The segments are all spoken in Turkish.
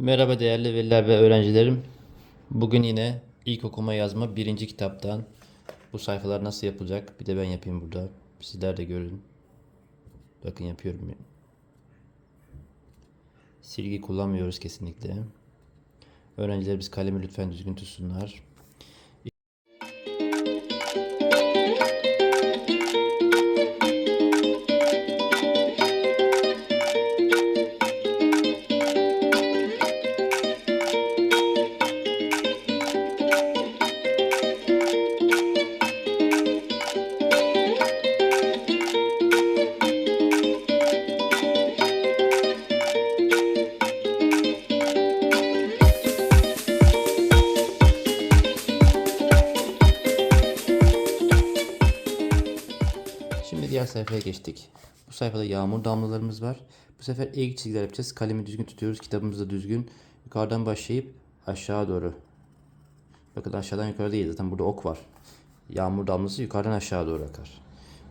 Merhaba değerli veliler ve öğrencilerim. Bugün yine ilk okuma yazma birinci kitaptan bu sayfalar nasıl yapılacak bir de ben yapayım burada. Sizler de görün. Bakın yapıyorum. Silgi kullanmıyoruz kesinlikle. Öğrencilerimiz kalemi lütfen düzgün tutsunlar. Şimdi diğer sayfaya geçtik. Bu sayfada yağmur damlalarımız var. Bu sefer eğik çizgiler yapacağız. Kalemi düzgün tutuyoruz. Kitabımız da düzgün. Yukarıdan başlayıp aşağı doğru. Bakın aşağıdan yukarı değil. Zaten burada ok var. Yağmur damlası yukarıdan aşağı doğru akar.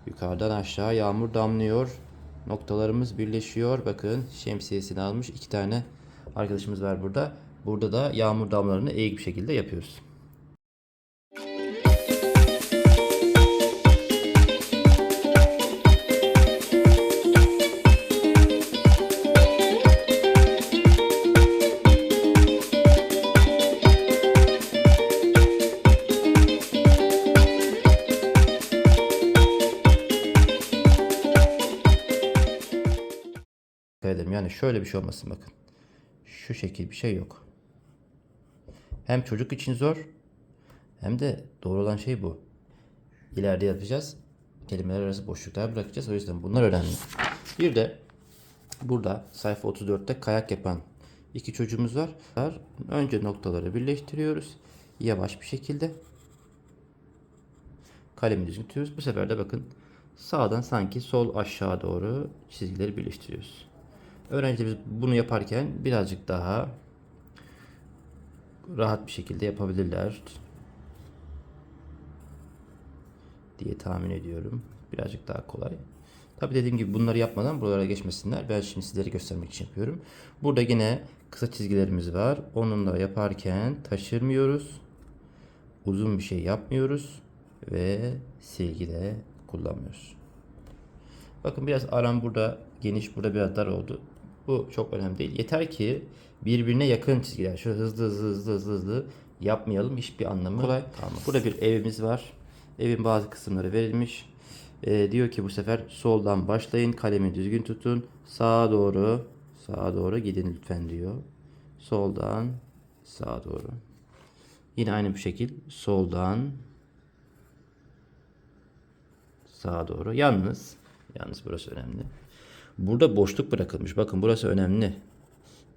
Yukarıdan aşağı yağmur damlıyor. Noktalarımız birleşiyor. Bakın şemsiyesini almış. iki tane arkadaşımız var burada. Burada da yağmur damlalarını eğik bir şekilde yapıyoruz. Dikkat. Yani şöyle bir şey olmasın bakın. Şu şekil bir şey yok. Hem çocuk için zor hem de doğru olan şey bu. İleride yapacağız. Kelimeler arası boşluklar bırakacağız. O yüzden bunlar önemli. Bir de burada sayfa 34'te kayak yapan iki çocuğumuz var. Önce noktaları birleştiriyoruz. Yavaş bir şekilde. Kalemi düzgün tutuyoruz. Bu sefer de bakın sağdan sanki sol aşağı doğru çizgileri birleştiriyoruz. Öğrencilerimiz bunu yaparken birazcık daha rahat bir şekilde yapabilirler diye tahmin ediyorum. Birazcık daha kolay. Tabi dediğim gibi bunları yapmadan buralara geçmesinler. Ben şimdi sizlere göstermek için yapıyorum. Burada yine kısa çizgilerimiz var. Onunla yaparken taşırmıyoruz. Uzun bir şey yapmıyoruz. Ve silgi de kullanmıyoruz. Bakın biraz aram burada geniş, burada biraz dar oldu. Bu çok önemli değil. Yeter ki birbirine yakın çizgiler. Şöyle hızlı hızlı hızlı hızlı hızlı yapmayalım. Hiçbir anlamı kolay kalmaz. Burada bir evimiz var. Evin bazı kısımları verilmiş. Ee, diyor ki bu sefer soldan başlayın. Kalemi düzgün tutun. Sağa doğru sağa doğru gidin lütfen diyor. Soldan sağa doğru. Yine aynı bu şekil soldan sağa doğru. Yalnız yalnız burası önemli. Burada boşluk bırakılmış. Bakın burası önemli.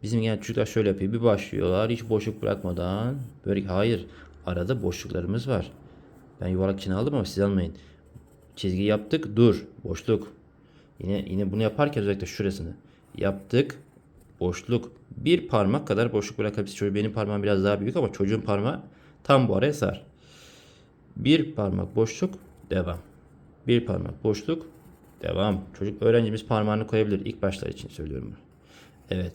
Bizim yani çocuklar şöyle yapıyor. Bir başlıyorlar hiç boşluk bırakmadan. Böyle hayır. Arada boşluklarımız var. Ben yuvarlak için aldım ama siz almayın. Çizgi yaptık. Dur. Boşluk. Yine yine bunu yaparken özellikle şurasını yaptık. Boşluk. Bir parmak kadar boşluk bırakabiliriz. Çocuğum benim parmağım biraz daha büyük ama çocuğun parmağı tam bu araya sar. Bir parmak boşluk. Devam. Bir parmak boşluk. Devam. Çocuk öğrencimiz parmağını koyabilir. İlk başlar için söylüyorum. Evet.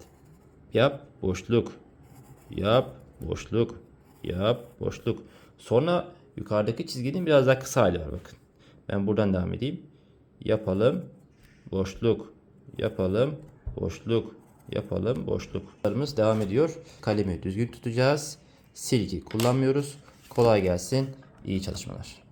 Yap. Boşluk. Yap. Boşluk. Yap. Boşluk. Sonra yukarıdaki çizginin biraz daha kısa hali var bakın. Ben buradan devam edeyim. Yapalım. Boşluk. Yapalım. Boşluk. Yapalım. Boşluklarımız devam ediyor. Kalemi düzgün tutacağız. Silgi kullanmıyoruz. Kolay gelsin. İyi çalışmalar.